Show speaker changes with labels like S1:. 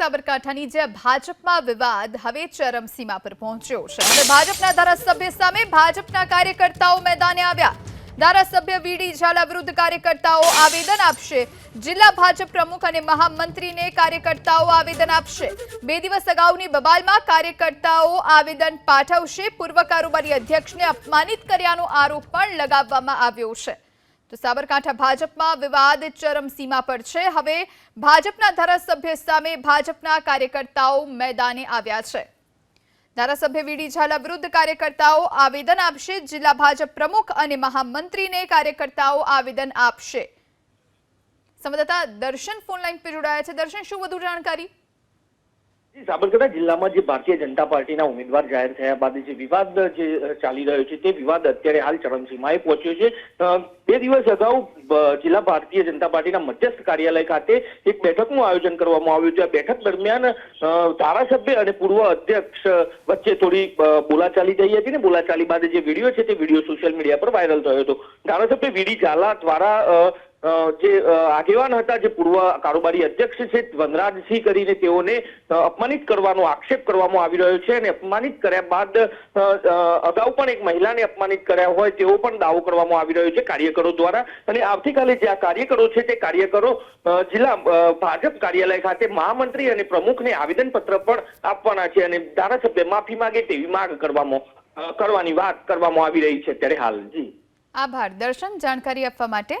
S1: સાબરકાંઠાની જે ભાજપમાં વિવાદ હવે ચરમસીમા પર પહોંચ્યો છે. હવે ભાજપના ધારાસભ્ય સામે ભાજપના કાર્યકર્તાઓ મેદાને આવ્યા. ધારાસભ્ય વીડી ઝાલા વિરુદ્ધ કાર્યકર્તાઓ આવેદન આપશે. જિલ્લા ભાજપ પ્રમુખ અને મહામંત્રીને કાર્યકર્તાઓ આવેદન આપશે. બે દિવસ અગાઉની બબાલમાં કાર્યકર્તાઓ આવેદન પાઠવશે. પૂર્વ કારોબારી અધ્યક્ષને અપમાનિત કર્યાનો આરોપ પણ લગાવવામાં આવ્યો છે. તો સાબરકાંઠા ભાજપમાં વિવાદ ચરમસીમા પર છે. હવે ભાજપના ધારાસભ્ય સામે ભાજપના કાર્યકર્તાઓ મેદાને આવ્યા છે. ધારાસભ્ય વીડી ઝાલા વિરુદ્ધ કાર્યકર્તાઓ આવેદન આપશે. જિલ્લા ભાજપ પ્રમુખ અને મહામંત્રીને કાર્યકર્તાઓ આવેદન આપશે. સંવાદદાતા દર્શન ફોનલાઈન પર જોડાયા છે. દર્શન, શું વધુ જાણકારી?
S2: સાબરકાંઠા જિલ્લામાં જે ભારતીય જનતા પાર્ટીના ઉમેદવાર જાહેર થયા બાદ જે વિવાદ જે ચાલી રહ્યો છે તે વિવાદ અત્યારે હાલ ચરમસીમાએ પહોંચ્યો છે. બે દિવસ અગાઉ જિલ્લા ભારતીય જનતા પાર્ટીના મધ્યસ્થ કાર્યાલય ખાતે એક બેઠકનું આયોજન કરવામાં આવ્યું છે આ બેઠક દરમિયાન ધારાસભ્ય અને પૂર્વ અધ્યક્ષ વચ્ચે થોડી બોલાચાલી થઈ હતી ને બોલાચાલી બાદ જે વીડિયો છે તે વીડિયો સોશિયલ મીડિયા પર વાયરલ થયો હતો. ધારાસભ્ય વીડી ઝાલા દ્વારા જે આગેવાન હતા, જે પૂર્વ કારોબારી અધ્યક્ષ છે, વનરાજસિંહ કરીને તેઓને અપમાનિત કરવાનો આક્ષેપ કરવામાં આવી રહ્યો છે અને અપમાનિત કર્યા બાદ અગાઉ પણ એક મહિલાને અપમાનિત કર્યા હોય તેવો પણ દાવો કરવામાં આવી રહ્યો છે કાર્યકરો દ્વારા. અને આવતીકાલે જે આ કાર્યકરો છે, તે કાર્યકરો જિલ્લા ભાજપ કાર્યાલય ખાતે મહામંત્રી અને પ્રમુખને આવેદનપત્ર પણ આપવાના છે અને ધારાસભ્ય માફી માંગે તેવી માંગ કરવામાં કરવાની વાત કરવામાં આવી રહી છે. ત્યારે હાલ, જી.
S1: આભાર. દર્શન, જાણકારી આપવા માટે